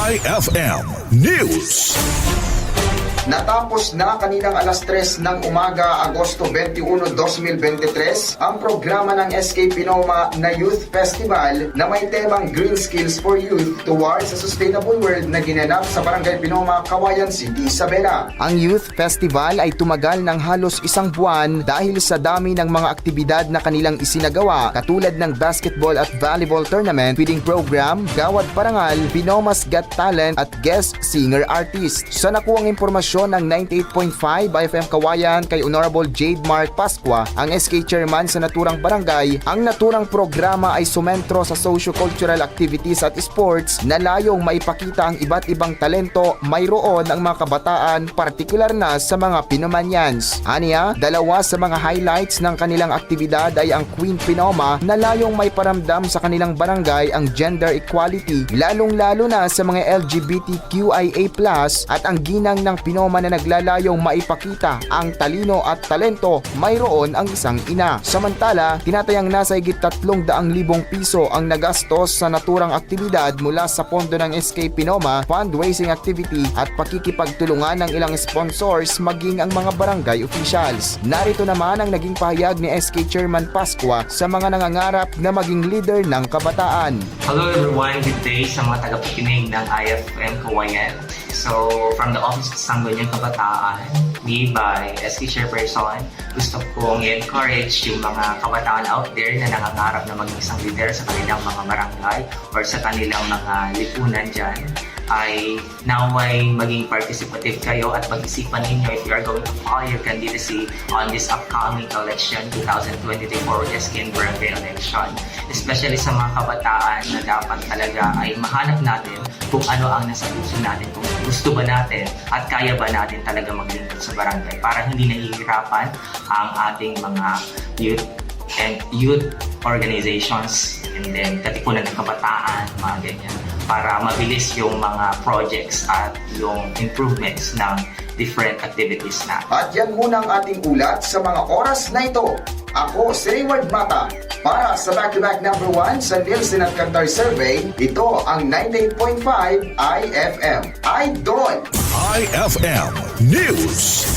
IFM News. Natapos na kaninang alas 3 ng umaga, Agosto 21, 2023, ang programa ng SK Pinoma na Youth Festival na may temang Green Skills for Youth Towards a Sustainable World na ginanap sa Barangay Pinoma, Kawayan City, Isabela. Ang Youth Festival ay tumagal ng halos isang buwan dahil sa dami ng mga aktibidad na kanilang isinagawa katulad ng basketball at volleyball tournament, feeding program, gawad parangal, Pinoma's Got Talent at guest singer artist. Sa nakuwang impormasyon ng 98.5 FM Kawayan kay Honorable Jade Mark Pasqua, ang SK chairman sa naturang barangay, ang naturang programa ay sumentro sa socio-cultural activities at sports na layong maipakita ang iba't ibang talento mayroon ang mga kabataan, partikular na sa mga Pinomanians. Aniya, dalawa sa mga highlights ng kanilang aktibidad ay ang Queen Pinoma na layong may paramdam sa kanilang barangay ang gender equality, lalong-lalo na sa mga LGBTQIA+, at ang ginang ng Pinoma na naglalayong maipakita ang talino at talento mayroon ang isang ina. Samantala, tinatayang nasa higit 300,000 piso ang nagastos sa naturang aktibidad mula sa pondo ng SK Pinoma, fundraising activity at pakikipagtulungan ng ilang sponsors maging ang mga barangay officials. Narito naman ang naging pahayag ni SK Chairman Pasqua sa mga nangangarap na maging leader ng kabataan. Hello everyone, good day sa mga tagapakinig ng IFM Kawayan. So, from the Office of Sangguniang Kabataan, me by SK Chairperson, gusto kong i-encourage yung mga kabataan out there na nangangarap na maging isang leader sa kanilang mga barangay or sa kanilang mga lipunan dyan ay naway maging participative kayo at pag-isipan ninyo if you are going to file your candidacy on this upcoming election 2023 for SK and Barangay election. Especially sa mga kabataan na dapat talaga ay mahanap natin kung ano ang nasa puso natin, kung gusto ba natin at kaya ba natin talaga maglingkod sa barangay para hindi nahihirapan ang ating mga youth and youth organizations and then katipunan ng kabataan, mga ganyan para mabilis yung mga projects at yung improvements ng different activities na. At yan muna ang ating ulat sa mga oras na ito. Ako si Rayward Mata. Para sa back-to-back number 1 sa Nielsen at Kantar Survey, ito ang 98.5 IFM. Idol! IFM News.